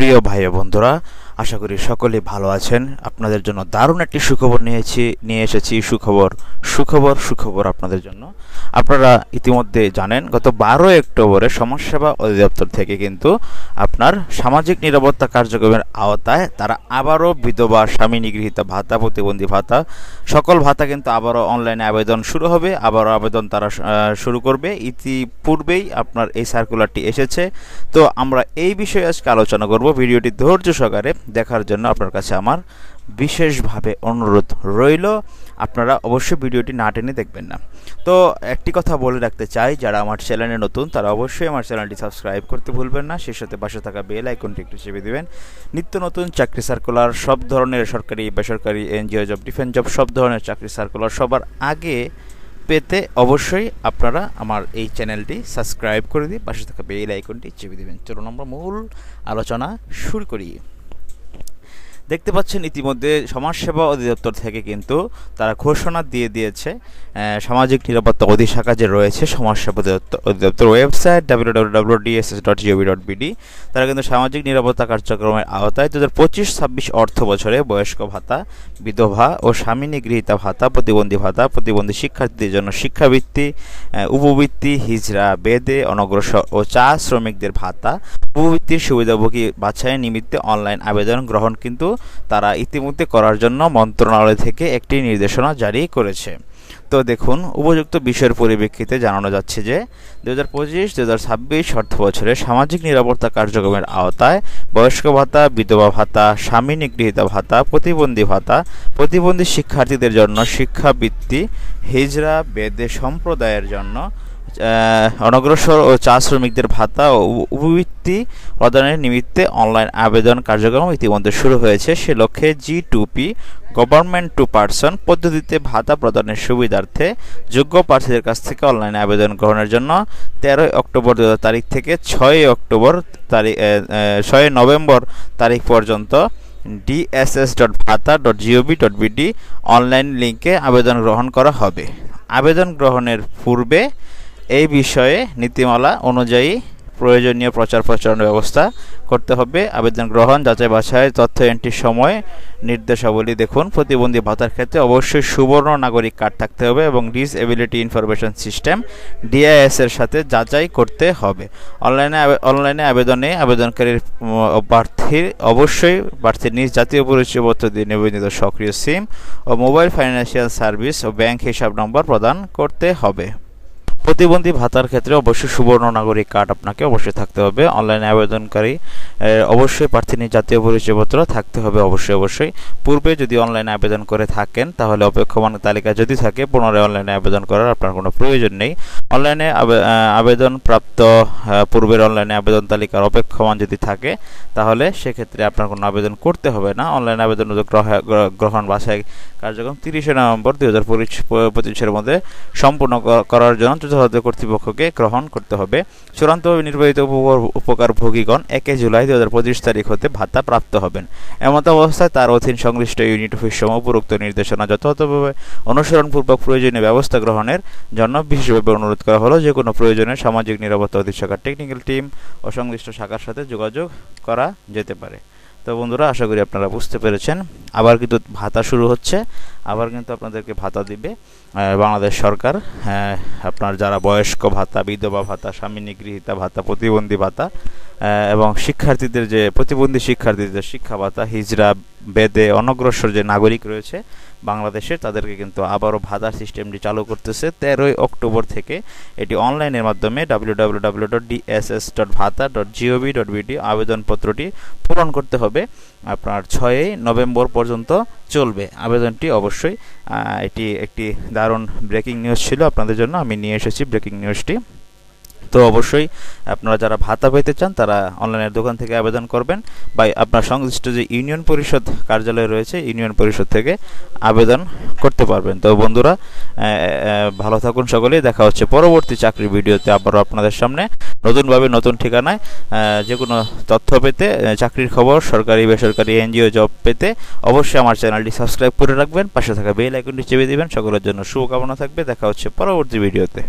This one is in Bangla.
প্রিয় ভাই বন্ধুরা আশা করি সকলে ভালো আছেন। আপনাদের জন্য দারুণ একটি সুখবর নিয়েছি, নিয়ে এসেছি, সুখবর সুখবর সুখবর আপনাদের জন্য। আপনারা ইতিমধ্যে জানেন, গত বারো অক্টোবরে সমাজসেবা অধিদপ্তর থেকে কিন্তু আপনার সামাজিক নিরাপত্তা কার্যক্রমের আওতায় তারা আবারও বিধবা, স্বামী নিগৃহীত ভাতা, প্রতিবন্ধী ভাতা, সকল ভাতা কিন্তু আবারও অনলাইনে আবেদন শুরু হবে। আবারও আবেদন তারা শুরু করবে। ইতিপূর্বেই আপনার এই সার্কুলারটি এসেছে। তো আমরা এই বিষয়ে আজকে আলোচনা করব। ভিডিওটি ধৈর্য সহকারে দেখার জন্য আপনার কাছে আমার বিশেষভাবে অনুরোধ রইল। আপনারা অবশ্যই ভিডিওটি না টেনে দেখবেন না। তো একটি কথা বলে রাখতে চাই, যারা আমার চ্যানেলে নতুন, তারা অবশ্যই আমার চ্যানেলটি সাবস্ক্রাইব করতে ভুলবেন না। সেই সাথে পাশে থাকা বেল আইকনটি একটু চেপে দেবেন। নিত্য নতুন চাকরি সার্কুলার সব ধরনের সরকারি, বেসরকারি, এনজিও জব ডিফেন্স জব সব ধরনের চাকরি সার্কুলার সবার আগে পেতে অবশ্যই আপনারা আমার এই চ্যানেলটি সাবস্ক্রাইব করে দিয়ে পাশে থাকা বেল আইকনটি চেপে দেবেন। চলুন আমরা মূল আলোচনা শুরু করি। দেখতে পাচ্ছেন ইতিমধ্যে সমাজসেবা অধিদপ্তর থেকে কিন্তু তারা ঘোষণা দিয়ে দিয়েছে সামাজিক নিরাপত্তা অধিশাখা যে রয়েছে সমাজসেবা অধিদপ্তর- website W dot dot BD তারা কিন্তু সামাজিক নিরাপত্তা কার্যক্রমের আওতায় দু হাজার পঁচিশ ছাব্বিশ অর্থ বছরে বয়স্ক ভাতা, বিধবা ও স্বামী নিগৃহীতা ভাতা, প্রতিবন্ধী ভাতা, প্রতিবন্ধী শিক্ষার্থীদের জন্য শিক্ষাবৃত্তি উপবৃত্তি হিজরা বেদে অনগ্রসর ও চা শ্রমিকদের ভাতা, উপবৃত্তির সুবিধাভোগী বাছাইয়ের নিমিত্তে অনলাইন আবেদন গ্রহণ কিন্তু তারা ইতিমধ্যে করার জন্য মন্ত্রণালয় থেকে একটি নির্দেশনা জারি করেছে। তো দেখুন, উপযুক্ত বিষয়ের পরিপ্রেক্ষিতে জানানো যাচ্ছে যে দু হাজার পঁচিশ দু হাজার ছাব্বিশ অর্থ বছরে সামাজিক নিরাপত্তা কার্যক্রমের আওতায় বয়স্ক ভাতা, বিধবা ভাতা, স্বামী নিগৃহীত ভাতা, প্রতিবন্ধী ভাতা, প্রতিবন্ধী শিক্ষার্থীদের জন্য শিক্ষাবৃত্তি হিজরা বেদে সম্প্রদায়ের জন্য অনগ্রসর ও চা শ্রমিকদের ভাতা ও উপ- উপবৃত্তি প্রদানের নিমিত্তে অনলাইন আবেদন কার্যক্রম ইতিমধ্যে শুরু হয়েছে। সে লক্ষ্যে G to P government to person পদ্ধতিতে ভাতা প্রদানের সুবিধার্থে যোগ্য প্রার্থীদের কাছ থেকে অনলাইনে আবেদন গ্রহণের জন্য তেরোই অক্টোবর দু তারিখ থেকে ছয়ই অক্টোবর তারিখ ছয় নভেম্বর তারিখ পর্যন্ত ডিএসএস ডট ভাতা dot GOV dot BD online লিঙ্কে আবেদন গ্রহণ করা হবে। আবেদন গ্রহণের পূর্বে এই বিষয়ে নীতিমালা অনুযায়ী প্রয়োজনীয় প্রচার প্রচারণার ব্যবস্থা করতে হবে। আবেদন গ্রহণ, যাচাই বাছাই, তথ্য এন্ট্রির সময়, নির্দেশাবলী দেখুন। প্রতিবন্ধী ভাতার ক্ষেত্রে অবশ্যই সুবর্ণ নাগরিক কার্ড থাকতে হবে এবং ডিসএবিলিটি ইনফরমেশন সিস্টেম ডিআইএস এর সাথে যাচাই করতে হবে। অনলাইনে অনলাইনে আবেদনে আবেদনকারীর প্রার্থীর অবশ্যই প্রার্থীর নিজ জাতীয় পরিচয়পত্র দিয়ে নিবন্ধিত সক্রিয় সিম ও মোবাইল ফাইন্যান্সিয়াল সার্ভিস ও ব্যাংক হিসাব নম্বর প্রদান করতে হবে। প্রতিবন্ধী ভাতার ক্ষেত্রে অবশ্যই সুবর্ণ নাগরিক কার্ড আপনাকে অবশ্যই থাকতে হবে। অনলাইনে আবেদনকারী অবশ্যই প্রার্থীর জাতীয় পরিচয়পত্র থাকতে হবে অবশ্যই অবশ্যই। পূর্বে যদি অনলাইনে আবেদন করে থাকেন, তাহলে অপেক্ষমান তালিকা যদি থাকে, পুনরায় অনলাইনে আবেদন করার আপনার কোনো প্রয়োজন নেই। অনলাইনে আবে- আবেদন প্রাপ্ত পূর্বের অনলাইনে আবেদন তালিকার অপেক্ষমান যদি থাকে, তাহলে সেক্ষেত্রে আপনার কোনো আবেদন করতে হবে না। অনলাইন আবেদন গ্রহ- গ্রহণ বাছাই কার্যক্রম তিরিশে নভেম্বর দুই হাজার পঁচিশের মধ্যে সম্পূর্ণ করার জন্য যথাযথ কর্তৃপক্ষকে গ্রহণ করতে হবে। চূড়ান্তভাবে নির্বাহিত উপকার- উপকারভোগীগণ একে জুলাই দুই হাজার পঁচিশ তারিখ হতে ভাতা প্রাপ্ত হবেন। এমত অবস্থায় তার অধীন সংশ্লিষ্ট ইউনিট অফিস সম উপরোক্ত নির্দেশনা যথাযথভাবে অনুসরণপূর্বক প্রয়োজনীয় ব্যবস্থা গ্রহণের জন্য বিশেষভাবে অনুরোধ করা হলো যে কোনো প্রয়োজনে সামাজিক নিরাপত্তা অধিশাখার টেকনিক্যাল টিম ও সংশ্লিষ্ট শাখার সাথে যোগাযোগ করা যেতে পারে। তো বন্ধুরা আশা করি আপনারা বুঝতে পেরেছেন। আবার কিন্তু ভাতা শুরু হচ্ছে। আবার কিন্তু আপনাদেরকে ভাতা দিবে বাংলাদেশ সরকার। হ্যাঁ, আপনার যারা বয়স্ক ভাতা বিধবা ভাতা স্বামী নিগৃহীতা ভাতা প্রতিবন্ধী ভাতা এবং শিক্ষার্থীদের যে প্রতিবন্ধী শিক্ষার্থীদের শিক্ষা ভাতা হিজরা বেদে অনগ্রসর যে নাগরিক রয়েছে বাংলাদেশে তাদেরকে কিন্তু আবারও ভাতার সিস্টেমটি চালু করতেছে। তেরোই অক্টোবর থেকে এটি অনলাইনের মাধ্যমে ডাব্লিউ ডাব্লিউ ডট ডট ভাতা ডট ডট আবেদনপত্রটি পূরণ করতে হবে। আপনার ছয়ই নভেম্বর পর্যন্ত চলবে। আবেদনটি অবশ্যই এটি একটি দারুণ ব্রেকিং নিউজ ছিল। আপনাদের জন্য আমি নিয়ে এসেছি ব্রেকিং নিউজটি। তো অবশ্যই আপনারা যারা ভাতা পেতে চান, তারা অনলাইনের দোকান থেকে আবেদন করবেন। বা আপনার সংশ্লিষ্ট যে ইউনিয়ন পরিষদ কার্যালয় রয়েছে, ইউনিয়ন পরিষদ থেকে আবেদন করতে পারবেন। তো বন্ধুরা ভালো থাকুন সকলেই। দেখা হচ্ছে পরবর্তী চাকরির ভিডিওতে আবারও আপনাদের সামনে নতুনভাবে নতুন ঠিকানায়। যে কোনো তথ্য পেতে চাকরির খবর, সরকারি, বেসরকারি, এনজিও জব পেতে অবশ্যই আমার চ্যানেলটি সাবস্ক্রাইব করে রাখবেন। পাশে থাকা বেল আইকনটি চেপে দিবেন। সকলের জন্য শুভকামনা থাকবে। দেখা হচ্ছে পরবর্তী ভিডিওতে।